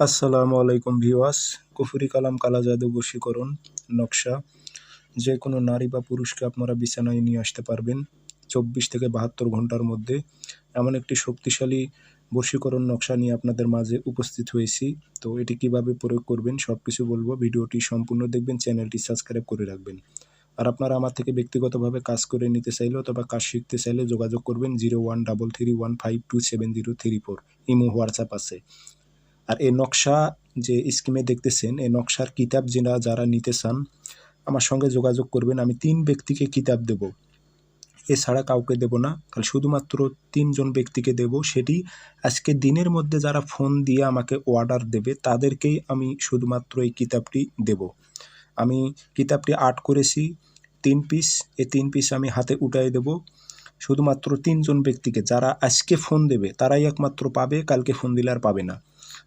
আসসালামু আলাইকুম ভিওয়াস কুফুরি কালাম কালা জাদু বশীকরণ নকশা। যে কোনো নারী বা পুরুষকে আপনারা বিছানায় নিয়ে আসতে পারবেন, চব্বিশ থেকে বাহাত্তর ঘণ্টার মধ্যে। এমন একটি শক্তিশালী বশীকরণ নকশা নিয়ে আপনাদের মাঝে উপস্থিত হয়েছি। তো এটি কীভাবে প্রয়োগ করবেন সব কিছু বলব। ভিডিওটি সম্পূর্ণ দেখবেন, চ্যানেলটি সাবস্ক্রাইব করে রাখবেন। আর আপনারা আমার থেকে ব্যক্তিগতভাবে কাজ করে নিতে চাইলে অথবা কাজ শিখতে চাইলে যোগাযোগ করবেন zero one double three one five two seven zero three four. Imo, WhatsApp আছে। আর এই নকশা যে স্কিমে দেখতেছেন, এই নকশার কিতাব যারা যারা নিতে চান, আমার সঙ্গে যোগাযোগ করবেন। আমি তিন ব্যক্তিকে কিতাব দেব। এছাড়া কাউকে দেব না। কারণ শুধুমাত্র তিনজন ব্যক্তিকে দেব। সেটি আজকে দিনের মধ্যে যারা ফোন দিয়ে আমাকে অর্ডার দেবে, তাদেরকেই আমি শুধুমাত্র এই কিতাবটি দেব। আমি কিতাবটি আর্ট করেছি, তিন পিস এই তিন পিস আমি হাতে উঠাই দেব। শুধুমাত্র তিনজন ব্যক্তিকে, যারা আজকে ফোন দেবে, তারাই একমাত্র পাবে, কালকে ফোন দিলে আর পাবে না।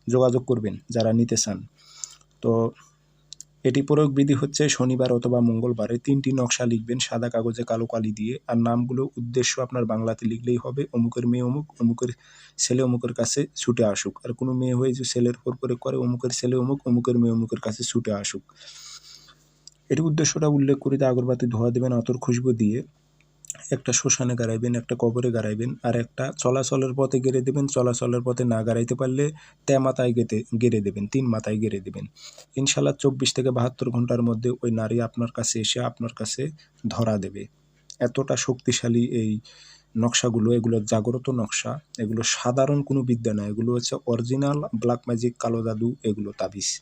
যোগাযোগ করবেন যারা নিতে চান। তো এটি প্রয়োগ বিধি হচ্ছে শনিবার অথবা মঙ্গলবারে তিনটি নকশা লিখবেন সাদা কাগজে কালো কালি দিয়ে। আর নামগুলো উদ্দেশ্য আপনার বাংলাতে লিখলেই হবে, অমুকের মেয়ে অমুক, অমুকের ছেলে অমুকের কাছে ছুটে আসুক। আর কোনো মেয়ে হয়ে যে ছেলের উপর প্রয়োগ করে, অমুকের ছেলে অমুক, অমুকের মেয়ে অমুকের কাছে ছুটে আসুক। এটি উদ্দেশ্যটা উল্লেখ করে আগরবাতি ধোয়া দেবেন অতর খুশবু দিয়ে। একটা শ্মশানে গাড়াইবেন, একটা কবরে গাড়াইবেন, আর একটা চলাচলের পথে গেড়ে দেবেন, চলাচলের পথে না গাড়াইতে পারলে তে মাথায় গেতে, গেড়ে দেবেন, তিন মাথায় গেড়ে দেবেন। ইনশাল্লাহ চব্বিশ থেকে বাহাত্তর ঘণ্টার মধ্যে ওই নারী আপনার কাছে এসে আপনার কাছে ধরা দেবে। এতটা শক্তিশালী এই নকশাগুলো, এগুলো জাগ্রত নকশা, এগুলো সাধারণ কোনো বিদ্যা না এগুলো হচ্ছে অরিজিনাল ব্ল্যাক ম্যাজিক, কালো জাদু, এগুলো তাবিজ।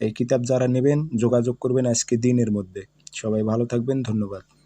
এই কিতাব যারা নেবেন, যোগাযোগ করবেন আজকে দিনের মধ্যে। সবাই ভালো থাকবেন, ধন্যবাদ।